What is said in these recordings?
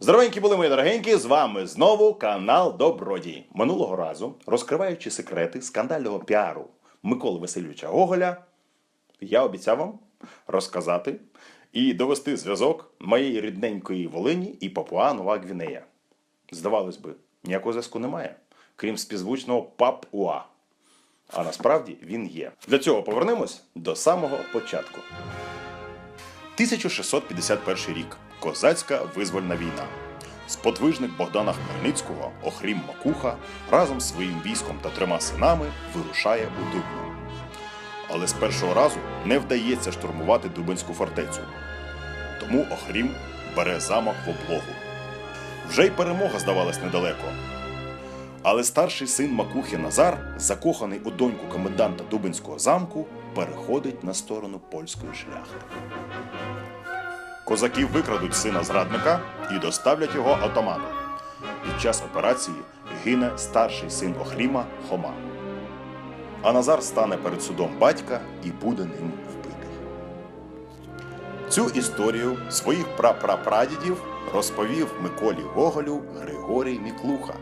Здоровенькі були мої дорогенькі, з вами знову канал Добродій. Минулого разу, розкриваючи секрети скандального піару Миколи Васильовича Гоголя, я обіцяв вам розказати і довести зв'язок моєї рідненької Волині і Папуа Нова Гвінея. Здавалось би, ніякого зв'язку немає, крім співзвучного Папуа. А насправді він є. Для цього повернемось до самого початку. 1651 рік. Козацька визвольна війна. Сподвижник Богдана Хмельницького, Охрім Макуха, разом з своїм військом та трьома синами вирушає у Дубну. Але з першого разу не вдається штурмувати Дубинську фортецю. Тому Охрім бере замок в облогу. Вже й перемога здавалась недалеко. Але старший син Макухи Назар, закоханий у доньку коменданта Дубинського замку, переходить на сторону польської шляхти. Козаків викрадуть сина зрадника і доставлять його отаману. Під час операції гине старший син Охріма Хома. А Назар стане перед судом батька і буде ним вбитий. Цю історію своїх прапрапрадідів розповів Миколі Гоголю Григорій Міклуха,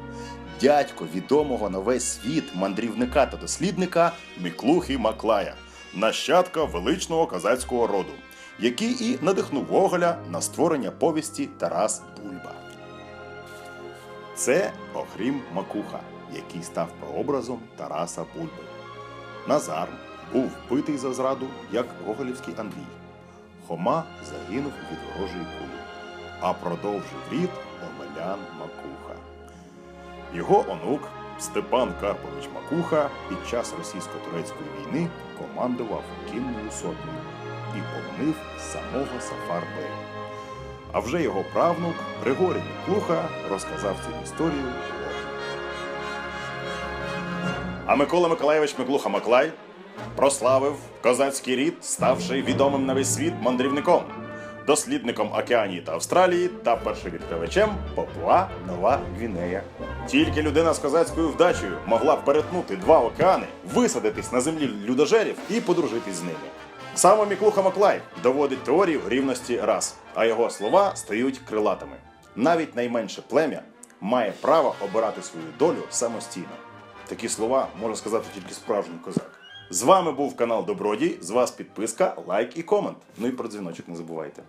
дядько відомого на весь світ мандрівника та дослідника Міклухи Маклая, нащадка величного козацького роду, який і надихнув Гоголя на створення повісті Тарас Бульба. Це Охрім Макуха, який став прообразом Тараса Бульби. Назар був вбитий за зраду, як Гоголівський Андрій. Хома загинув від ворожої кулі, а продовжив рід Омелян Макуха. Його онук Степан Карпович Макуха під час російсько-турецької війни командував кінною сотнею і полонив самого Сафар Бея. А вже його правнук Григорій Миклуха розказав цю історію. А Микола Миколаєвич Миклуха Маклай прославив козацький рід, ставши відомим на весь світ мандрівником, дослідником Океанії та Австралії та першовідкривачем Папуа Нова Гвінея. Тільки людина з козацькою вдачею могла перетнути два океани, висадитись на землі людожерів і подружитись з ними. Саме Міклуха Маклай доводить теорію рівності рас, а його слова стають крилатими. Навіть найменше плем'я має право обирати свою долю самостійно. Такі слова може сказати тільки справжній козак. З вами був канал Добродій. З вас підписка, лайк і комент. Ну і про дзвіночок не забувайте.